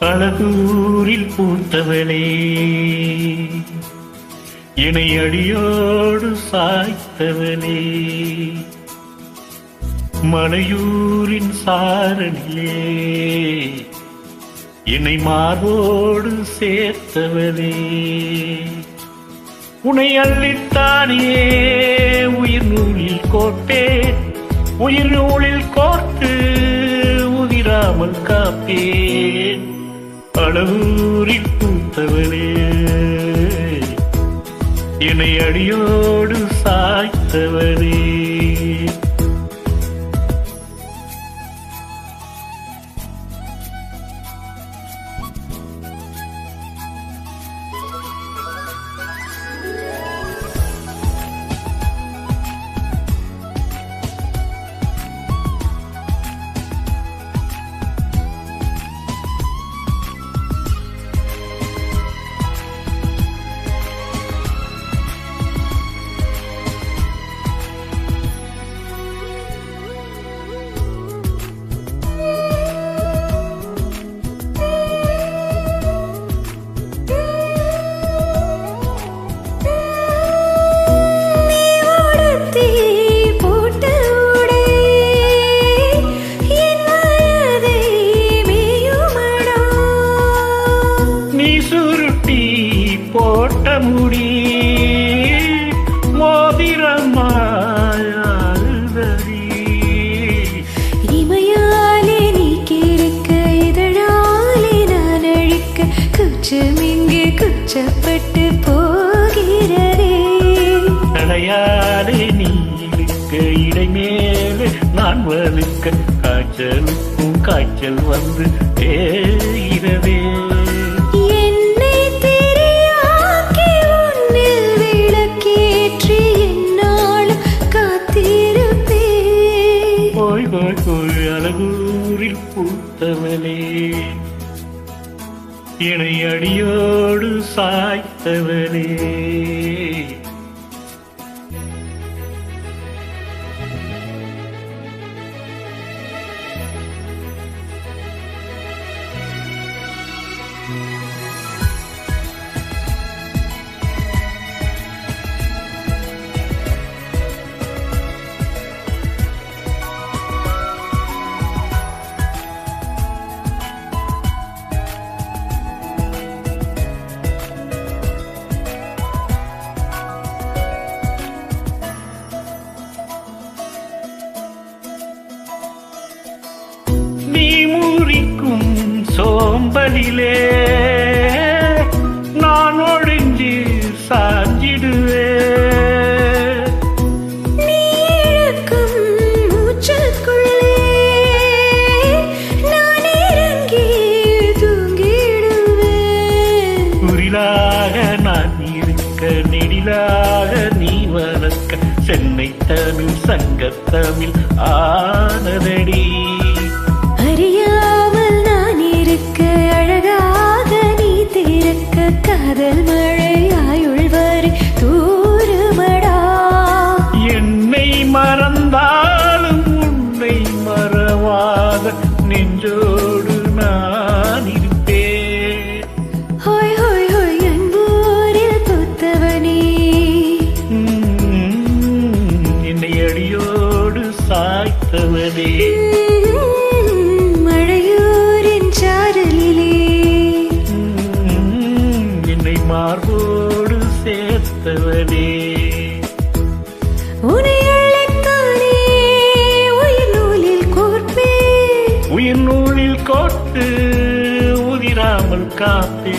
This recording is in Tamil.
அழகூரில் பூத்தவளே. இணை அடியோடு சாய்த்தவளே. மலையூரின் சாரணிலே என்னை மார்போடு சேர்த்தவளே. உனை அள்ளித்தானே உயிர் நூலில் கோட்டே உயிர் நூலில் கோர்த்து உதிராமல் காப்பேன். அளவூரில் பூத்தவளே. என்னை அடியோடு சாய்த்தவனே சுருட்டி போட்ட முடி மோதிரமாயாதடி இமையாலே நீ கிறுக்க இதழாலே நான் அழிக்க குச்சம் இங்கே குச்சப்பட்டு போகிறதே. தலையாலே நீ இருக்க இடைமேலே நான் வலுக்க காய்ச்சலுக்கும் காய்ச்சல் வந்து ஏகிறதே இணையடியோடு அடியோடு சோம்பலிலே நான் ஒழிஞ்சு சாஞ்சிடுவே நெடிலாக நீ வளர்க்க சென்னை தமிழ் சங்கத்தமிழ் ஆனதடி. காதல் மழையாயுள் வரை தூரமடா. என்னை மறந்தாலும் உன்னை மறவாத நெஞ்சோடு கோர்ப்பேன் உயிர் நூலில் கோட்டு உதிராமல் காப்பே.